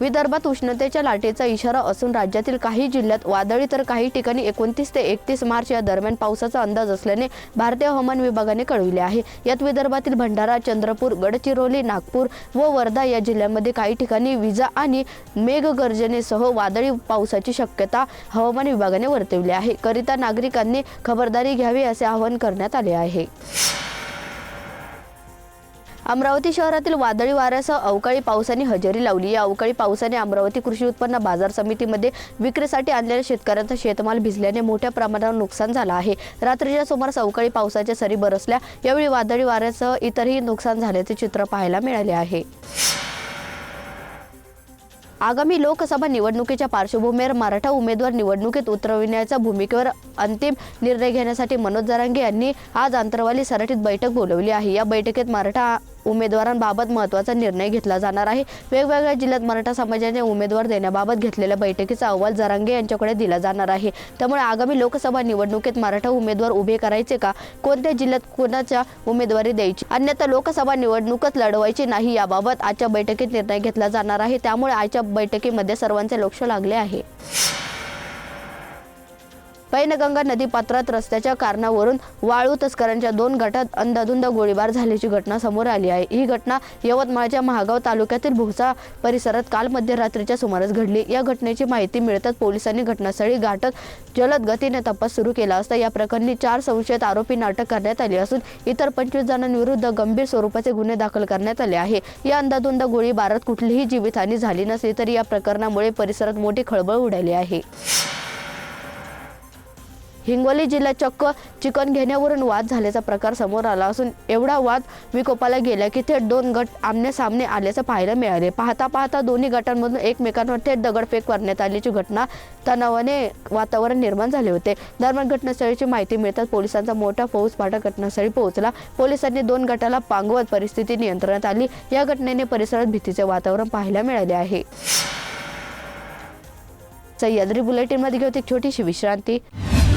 विदर्भात उष्णतेच्या लाटेचा इशारा असून राज्यातील काही जिल्ह्यात वादळी तर काही ठिकाणी एकोणतीस ते एकतीस मार्च या दरम्यान पावसाचा अंदाज असल्याने भारतीय हवामान विभागाने कळविले आहे. यात विदर्भातील भंडारा चंद्रपूर गडचिरोली नागपूर व वर्धा या जिल्ह्यांमध्ये काही ठिकाणी विजा आणि मेघगर्जनेसह वादळी पावसाची शक्यता हवामान विभागाने वर्तवली आहे. करिता नागरिकांनी खबरदारी घ्यावी असे आवाहन करण्यात आले आहे. अमरावती शहरातील वादळी वाऱ्यासह अवकाळी पावसाने हजेरी लावली. या अवकाळी पावसाने अमरावती कृषी उत्पन्न बाजार समितीमध्ये विक्रीसाठी आणलेल्या शेतकऱ्यांचा शेतमाल भिजल्याने मोठ्या प्रमाणावर नुकसान झालं आहे. रात्रीच्या सुमारास अवकाळी पावसाच्या सरी बरसल्या. यावेळी वादळी वाऱ्यासह इतरही नुकसान झाल्याचे चित्र पाहायला मिळाले आहे. आगामी लोकसभा निवडणुकीच्या पार्श्वभूमीवर मराठा उमेदवार निवडणुकीत उतरविण्याच्या भूमिकेवर अंतिम निर्णय घेण्यासाठी मनोज जरांगे यांनी आज आंतरवाली सराठीत बैठक बोलवली आहे. या बैठकीत मराठा उमेदवारांबाबत महत्त्वाचा निर्णय घेतला जाणार आहे. वेगवेगळ्या जिल्ह्यात मराठा समाजाने उमेदवार देण्याबाबत घेतलेल्या बैठकीचा अहवाल जरांगे यांच्याकडे दिला जाणार आहे. त्यामुळे आगामी लोकसभा निवडणुकीत मराठा उमेदवार उभे करायचे का? कोणत्या जिल्ह्यात कोणाच्या उमेदवारी द्यायची? अन्यथा लोकसभा निवडणूकच लढवायची नाही याबाबत आजच्या बैठकीत निर्णय घेतला जाणार आहे. त्यामुळे आजच्या बैठकीमध्ये सर्वांचे लक्ष लागले आहे. पैनगंगा नदीपात्रात रस्त्याच्या कारणावरून वाळू तस्करांच्या दोन गटात अंधाधुंद गोळीबार झाल्याची घटना समोर आली आहे. ही घटना यवतमाळच्या महागाव तालुक्यातील भोसा परिसरात काल मध्यरात्रीच्या सुमारास घडली. या घटनेची माहिती मिळताच पोलिसांनी घटनास्थळी गाठत जलद गतीने तपास सुरू केला असता या प्रकरणी चार संशयित आरोपींना अटक करण्यात आली असून इतर पंचवीस जणांविरुद्ध गंभीर स्वरूपाचे गुन्हे दाखल करण्यात आले आहे. या अंधाधुंद गोळीबारात कुठलीही जीवितहानी झाली नसली तरी या प्रकरणामुळे परिसरात मोठी खळबळ उडाली आहे. हिंगोली जिल्ह्यात चक्क चिकन घेण्यावरून वाद झाल्याचा प्रकार समोर आला असून एवढा वाद विकोपाला गेला की थेट दोन गट आमने सामने आल्याचं पाहायला मिळाले. पाहता पाहता दोन्ही गटांमधून एकमेकांवर थेट दगडफेक करण्यात आल्याची घटना तणावाने वातावरण निर्माण झाले होते. दरम्यान घटनास्थळीची माहिती मिळताच पोलिसांचा मोठा फौज पाठा घटनास्थळी पोहोचला. पोलिसांनी दोन गटाला पांगवत परिस्थिती नियंत्रणात आली. या घटनेने परिसरात भीतीचे वातावरण पाहायला मिळाले आहे. सह्याद्री बुलेटिनमध्ये घेऊ एक छोटीशी विश्रांती.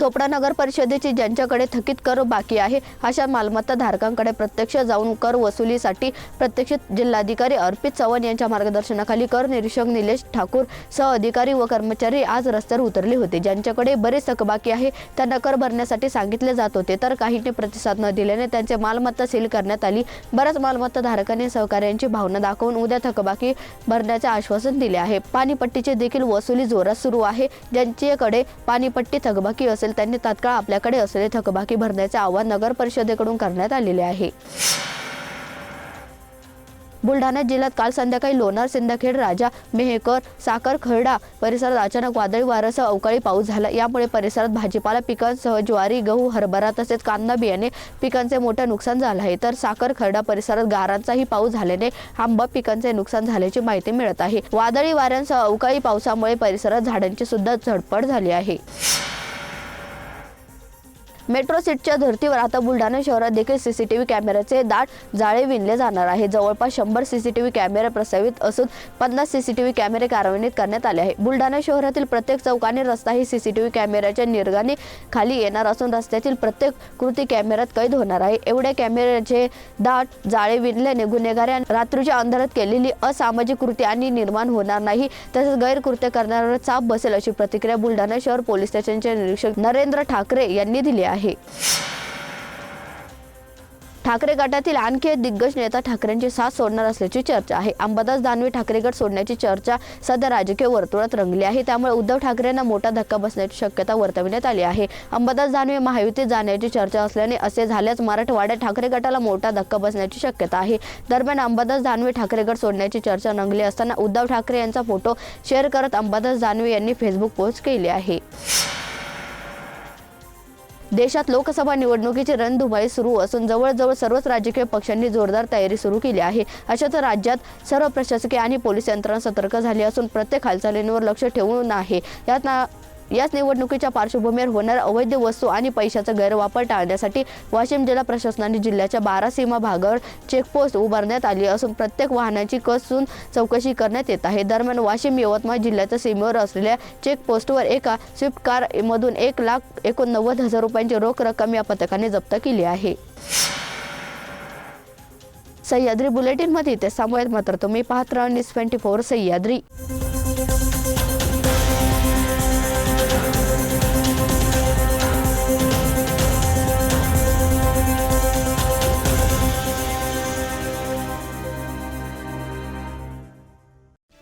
चोपडा नगर परिषदेची ज्यांच्याकडे थकीत कर बाकी आहे अशा मालमत्ता धारकांकडे प्रत्यक्ष जाऊन कर वसुलीसाठी प्रत्यक्ष जिल्हाधिकारी अर्पित चव्हाण यांच्या मार्गदर्शनाखाली कर निरीक्षक निलेश ठाकूर सह अधिकारी व कर्मचारी आज रस्त्यावर उतरले होते. ज्यांच्याकडे बरेच थकबाकी आहे त्यांना कर भरण्यासाठी सांगितले जात होते तर काहींनी प्रतिसाद न दिल्याने त्यांचे मालमत्ता सील करण्यात आली. बऱ्याच मालमत्ता धारकांनी सहकार्यांची भावना दाखवून उद्या थकबाकी भरण्याचे आश्वासन दिले आहे. पाणीपट्टीची देखील वसुली जोरात सुरू आहे. ज्यांच्याकडे पाणीपट्टी थकबाकी असेल त्यांनी तात्काळ आपल्याकडे असलेले थकबाकी भरण्याचे आवाहन नगर परिषदेकडून करण्यात आलेले आहे. बुलढाणा जिल्ह्यात काल संध्याकाळी लोणार सिंदखेड राजा मेहकर साखर खर्डा परिसरात अचानक वादळी वाऱ्यासह अवकाळी पाऊस झाला. यामुळे परिसरात भाजीपाला पिकांसह ज्वारी गहू हरभरा तसेच कांदा बियाणे पिकांचे मोठे नुकसान झालं आहे. तर साखर खर्डा परिसरात गारांचाही पाऊस झाल्याने आंबा पिकांचे नुकसान झाल्याची माहिती मिळत आहे. वादळी वाऱ्यांसह अवकाळी पावसामुळे परिसरात झाडांची सुद्धा झडपड झाली आहे. मेट्रो सीटच्या धर्तीवर आता बुलढाणा शहरात देखील सीसीटीव्ही कॅमेऱ्याचे दाट जाळे विणले जाणार आहे. जवळपास शंभर सीसीटीव्ही कॅमेरे प्रस्तावित असून पन्नास सीसीटीव्ही कॅमेरे कार्यान्वित करण्यात आले आहे. बुलढाणा शहरातील प्रत्येक चौकाने रस्ता ही सीसीटीव्ही कॅमेऱ्याच्या निर्गाने खाली येणार असून रस्त्यातील प्रत्येक कृती कॅमेऱ्यात कैद होणार आहे. एवढ्या कॅमेऱ्याचे दाट जाळे विणल्याने गुन्हेगार रात्रीच्या अंधारात केलेली असामाजिक कृती आणि निर्माण होणार नाही तसेच गैरकृत्य करणाऱ्यावर चाप बसेल अशी प्रतिक्रिया बुलढाणा शहर पोलीस स्टेशनचे निरीक्षक नरेंद्र ठाकरे यांनी दिली आहे. ठाकरे गटातील आणखी एक दिग्गज नेता ठाकरेंची साथ सोडणार असल्याची चर्चा आहे. अंबादास दानवे ठाकरे गट सोडण्याची चर्चा सध्या राजकीय वर्तुळात रंगली आहे. त्यामुळे उद्धव ठाकरेंना मोठा धक्का बसण्याची शक्यता वर्तविण्यात आली आहे. अंबादास दानवे महायुतीत जाण्याची चर्चा असल्याने असे झाल्यास मराठवाड्यात ठाकरे गटाला मोठा धक्का बसण्याची शक्यता आहे. दरम्यान अंबादास दानवे ठाकरे गट सोडण्याची चर्चा रंगली असताना उद्धव ठाकरे यांचा फोटो शेअर करत अंबादास दानवे यांनी फेसबुक पोस्ट केली आहे. देशात लोकसभा निवडणुकीची रणधुमाई सुरू असून जवळजवळ सर्वच राजकीय पक्षांनी जोरदार तयारी सुरू केली आहे. अशाच राज्यात सर्व प्रशासकीय आणि पोलीस यंत्रणा सतर्क झाली असून प्रत्येक हालचालींवर लक्ष ठेवून आहे. यात याच निवडणुकीच्या पार्श्वभूमीवर होणाऱ्या अवैध वस्तू आणि पैशाचा गैरवापर टाळण्यासाठी वाशिम जिल्हा प्रशासनाने जिल्ह्याच्या बारा सीमा भागावर चेकपोस्ट उभारण्यात आली असून प्रत्येक वाहनाची कसून चौकशी करण्यात येत आहे. दरम्यान वाशिम यवतमाळ जिल्ह्याच्या सीमेवर असलेल्या चेकपोस्टवर एका स्विफ्ट कार मधून एक लाख एकोणनव्वद हजार रुपयांची रोख रक्कम या पथकाने जप्त केली आहे. सह्याद्री बुलेटिनमध्ये ते थांबूयात मात्र तुम्ही पाहत राहा. News twenty four Sahyadri.